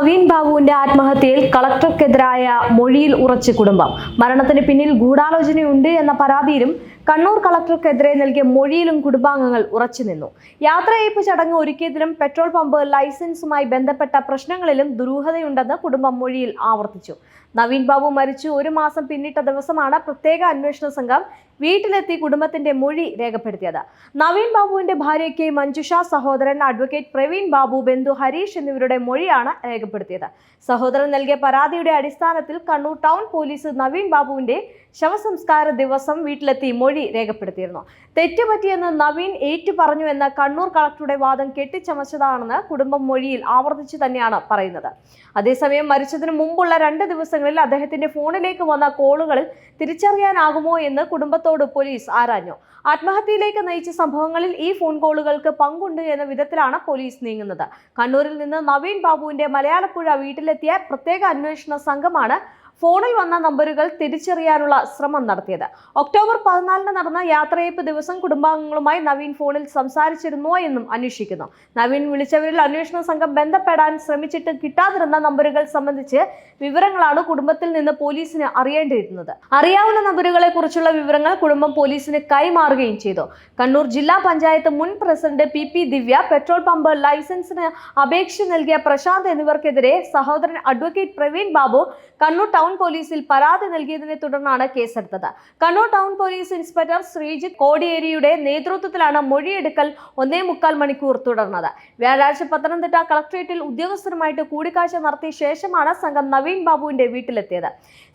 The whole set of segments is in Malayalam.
നവീൻ ബാബുവിന്റെ ആത്മഹത്യയിൽ കളക്ടർക്കെതിരായ മൊഴിയിൽ ഉറച്ച് കുടുംബം. മരണത്തിന് പിന്നിൽ ഗൂഢാലോചനയുണ്ട് എന്ന പരാതിയിലും കണ്ണൂർ കളക്ടർക്കെതിരെ നൽകിയ മൊഴിയിലും കുടുംബാംഗങ്ങൾ ഉറച്ചു ഉറച്ചുനിന്നു യാത്രയയപ്പ് ചടങ്ങ് ഒരുക്കിയതിലും പെട്രോൾ പമ്പ് ലൈസൻസുമായി ബന്ധപ്പെട്ട പ്രശ്നങ്ങളിലും ദുരൂഹതയുണ്ടെന്ന് കുടുംബം മൊഴിയിൽ ആവർത്തിച്ചു. നവീൻ ബാബു മരിച്ചു ഒരു മാസം പിന്നിട്ട ദിവസമാണ് പ്രത്യേക അന്വേഷണ സംഘം വീട്ടിലെത്തി കുടുംബത്തിന്റെ മൊഴി രേഖപ്പെടുത്തിയത്. നവീൻ ബാബുവിന്റെ ഭാര്യ കെ മഞ്ജുഷ സഹോദരൻ അഡ്വക്കേറ്റ് പ്രവീൺ ബാബു ബന്ധു ഹരീഷ് എന്നിവരുടെ മൊഴിയാണ് രേഖപ്പെടുത്തിയത്. സഹോദരൻ നൽകിയ പരാതിയുടെ അടിസ്ഥാനത്തിൽ കണ്ണൂർ ടൗൺ പോലീസ് നവീൻ ബാബുവിന്റെ ശവസംസ്കാര ദിവസം വീട്ടിലെത്തി മൊഴി രേഖപ്പെടുത്തിയിരുന്നു. തെറ്റുപറ്റിയെന്ന് നവീൻ ഏറ്റു പറഞ്ഞു എന്ന കണ്ണൂർ കളക്ടറുടെ വാദം കെട്ടിച്ചമച്ചതാണെന്ന് കുടുംബം മൊഴിയിൽ ആവർത്തിച്ചു തന്നെയാണ് പറയുന്നത്. അതേസമയം മരിച്ചതിന് മുമ്പുള്ള രണ്ട് ദിവസങ്ങളിൽ അദ്ദേഹത്തിന്റെ ഫോണിലേക്ക് വന്ന കോളുകൾ തിരിച്ചറിയാനാകുമോ എന്ന് കുടുംബത്തോട് പോലീസ് ആരാഞ്ഞു. ആത്മഹത്യയിലേക്ക് നയിച്ച സംഭവങ്ങളിൽ ഈ ഫോൺ കോളുകൾക്ക് പങ്കുണ്ട് എന്ന വിധത്തിലാണ് പോലീസ് നീങ്ങുന്നത്. കണ്ണൂരിൽ നിന്ന് നവീൻ ബാബുവിന്റെ മലയാളപ്പുഴ വീട്ടിലെത്തിയ പ്രത്യേക അന്വേഷണ സംഘമാണ് ഫോണിൽ വന്ന നമ്പറുകൾ തിരിച്ചറിയാനുള്ള ശ്രമം നടത്തിയത്. ഒക്ടോബർ പതിനാലിന് നടന്ന യാത്രയപ്പ് ദിവസം കുടുംബാംഗങ്ങളുമായി നവീൻ ഫോണിൽ സംസാരിച്ചിരുന്നോ എന്നും അന്വേഷിക്കുന്നു. നവീൻ വിളിച്ചവരിൽ അന്വേഷണ സംഘം ബന്ധപ്പെടാൻ ശ്രമിച്ചിട്ട് കിട്ടാതിരുന്ന നമ്പറുകൾ സംബന്ധിച്ച് വിവരങ്ങളാണ് കുടുംബത്തിൽ നിന്ന് പോലീസിന് അറിയേണ്ടിയിരുന്നത്. അറിയാവുന്ന നമ്പറുകളെ കുറിച്ചുള്ള വിവരങ്ങൾ കുടുംബം പോലീസിന് കൈമാറുകയും ചെയ്തു. കണ്ണൂർ ജില്ലാ പഞ്ചായത്ത് മുൻ president P P Divya petrol pump ലൈസൻസിന് അപേക്ഷ നൽകിയ പ്രശാന്ത് എന്നിവർക്കെതിരെ സഹോദരൻ അഡ്വക്കേറ്റ് പ്രവീൺ ബാബു കണ്ണൂർ ടൗൺ പോലീസിൽ പരാതി നൽകിയതിനെ തുടർന്നാണ് കേസെടുത്തത്. Kannur town police inspector Sreejith കോടിയേരിയുടെ നേതൃത്വത്തിലാണ് മൊഴിയെടുക്കൽ ഒന്നേ മുക്കാൽ മണിക്കൂർ തുടർന്നത്. വ്യാഴാഴ്ച പത്തനംതിട്ട കളക്ടറേറ്റിൽ ഉദ്യോഗസ്ഥരുമായിട്ട് കൂടിക്കാഴ്ച നടത്തിയ ശേഷമാണ് സംഘം നവീൻ ബാബുവിന്റെ വീട്ടിലെത്തിയത്.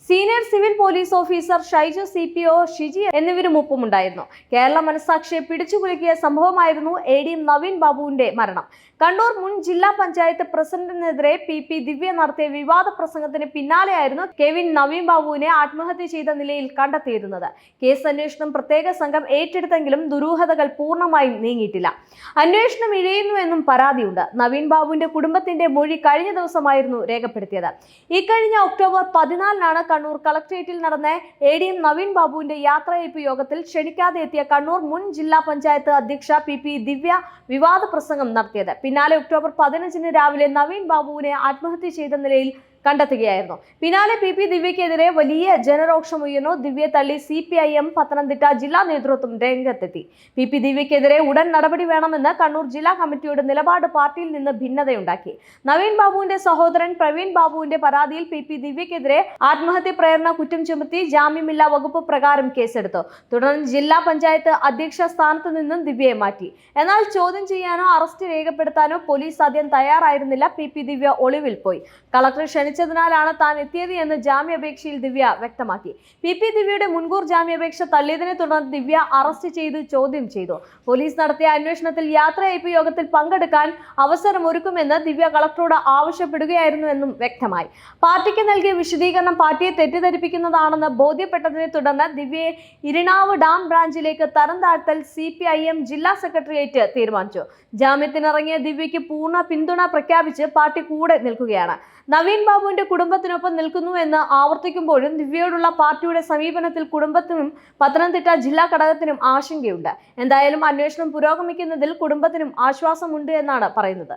Senior civil police officer Shaiju C P O Shiji എന്നിവരും ഒപ്പമുണ്ടായിരുന്നു. കേരള മനസാക്ഷിയെ പിടിച്ചുകുലുക്കിയ സംഭവമായിരുന്നു എ ഡി എം നവീൻ ബാബുവിന്റെ മരണം. കണ്ണൂർ മുൻ ജില്ലാ പഞ്ചായത്ത് പ്രസിഡന്റിനെതിരെ പി പി ദിവ്യ നടത്തിയ വിവാദ പ്രസംഗത്തിന് പിന്നാലെയായിരുന്നു കെവിൻ നവീൻ ബാബുവിനെ ആത്മഹത്യ ചെയ്ത നിലയിൽ കണ്ടെത്തിയിരുന്നത്. കേസ് അന്വേഷണം പ്രത്യേക സംഘം ഏറ്റെടുത്തെങ്കിലും ദുരൂഹതകൾ പൂർണമായും നീങ്ങിയിട്ടില്ല. അന്വേഷണം ഇഴയുന്നുവെന്നും പരാതിയുണ്ട്. നവീൻ ബാബുവിന്റെ കുടുംബത്തിന്റെ മൊഴി കഴിഞ്ഞ ദിവസമായിരുന്നു രേഖപ്പെടുത്തിയത്. ഇക്കഴിഞ്ഞ ഒക്ടോബർ പതിനാലിനാണ് കണ്ണൂർ കളക്ട്രേറ്റിൽ നടന്ന എ ഡി എം നവീൻ ബാബുവിന്റെ യാത്രയയപ്പ് യോഗത്തിൽ ക്ഷണിക്കാതെ എത്തിയ കണ്ണൂർ മുൻ ജില്ലാ പഞ്ചായത്ത് അധ്യക്ഷ പി പി ദിവ്യ വിവാദ പ്രസംഗം നടത്തിയത്. പിന്നാലെ ഒക്ടോബർ പതിനഞ്ചിന് രാവിലെ നവീൻ ബാബുവിനെ ആത്മഹത്യ ചെയ്ത നിലയിൽ കണ്ടെത്തുകയായിരുന്നു. പിന്നാലെ പി പി ദിവ്യക്കെതിരെ വലിയ ജനരോക്ഷം ഉയർന്നു. ദിവ്യ തള്ളി C P I M Pathanamthitta ജില്ലാ നേതൃത്വം രംഗത്തെത്തി. പി പി ദിവ്യക്കെതിരെ ഉടൻ നടപടി വേണമെന്ന് കണ്ണൂർ ജില്ലാ കമ്മിറ്റിയുടെ നിലപാട് പാർട്ടിയിൽ നിന്ന് ഭിന്നതയുണ്ടാക്കി. നവീൻ ബാബുവിന്റെ സഹോദരൻ പ്രവീൺ ബാബുവിന്റെ പരാതിയിൽ പി പി ദിവ്യക്കെതിരെ ആത്മഹത്യ പ്രേരണ കുറ്റം ചുമത്തി ജാമ്യമില്ലാ വകുപ്പ് പ്രകാരം കേസെടുത്തു. തുടർന്ന് ജില്ലാ പഞ്ചായത്ത് അധ്യക്ഷ സ്ഥാനത്ത് നിന്നും ദിവ്യയെ മാറ്റി. എന്നാൽ ചോദ്യം ചെയ്യാനോ അറസ്റ്റ് രേഖപ്പെടുത്താനോ പോലീസ് ആദ്യം തയ്യാറായിരുന്നില്ല. പി പി ദിവ്യ ഒളിവിൽ പോയി. കളക്ടർ ക്ഷണിച്ചതിനാലാണ് താൻ എത്തിയത് എന്ന് ജാമ്യാപേക്ഷയിൽ ദിവ്യ വ്യക്തമാക്കി. പി പി ദിവ്യയുടെ മുൻകൂർ ജാമ്യാപേക്ഷ തള്ളിയതിനെ തുടർന്ന് ദിവ്യ അറസ്റ്റ് ചെയ്ത് ചോദ്യം ചെയ്തു. പോലീസ് നടത്തിയ അന്വേഷണത്തിൽ യാത്രയയപ്പ് യോഗത്തിൽ പങ്കെടുക്കാൻ അവസരമൊരുക്കുമെന്ന് ദിവ്യ കളക്ടറോട് ആവശ്യപ്പെടുകയായിരുന്നുവെന്നും വ്യക്തമായി. പാർട്ടിക്ക് നൽകിയ വിശദീകരണം പാർട്ടിയെ തെറ്റിദ്ധരിപ്പിക്കുന്നതാണെന്ന് ബോധ്യപ്പെട്ടതിനെ തുടർന്ന് ദിവ്യയെ ഇരിണാവ് ഡാം ബ്രാഞ്ചിലേക്ക് തരം താഴ്ത്തൽ സി പി ഐ എം ജില്ലാ സെക്രട്ടേറിയറ്റ് തീരുമാനിച്ചു. ജാമ്യത്തിനിറങ്ങിയ ദിവ്യയ്ക്ക് പൂർണ പിന്തുണ പ്രഖ്യാപിച്ച് പാർട്ടി കൂടെ നിൽക്കുകയാണ്. നവീൻ ബാബുവിന്റെ കുടുംബത്തിനൊപ്പം നിൽക്കുന്നു എന്ന് ആവർത്തിക്കുമ്പോഴും ദിവ്യയോടുള്ള പാർട്ടിയുടെ സമീപനത്തിൽ കുടുംബത്തിനും പത്തനംതിട്ട ജില്ലാ ഘടകത്തിനും ആശങ്കയുണ്ട്. എന്തായാലും അന്വേഷണം പുരോഗമിക്കുന്നതിൽ കുടുംബത്തിനും ആശ്വാസമുണ്ട് എന്നാണ് പറയുന്നത്.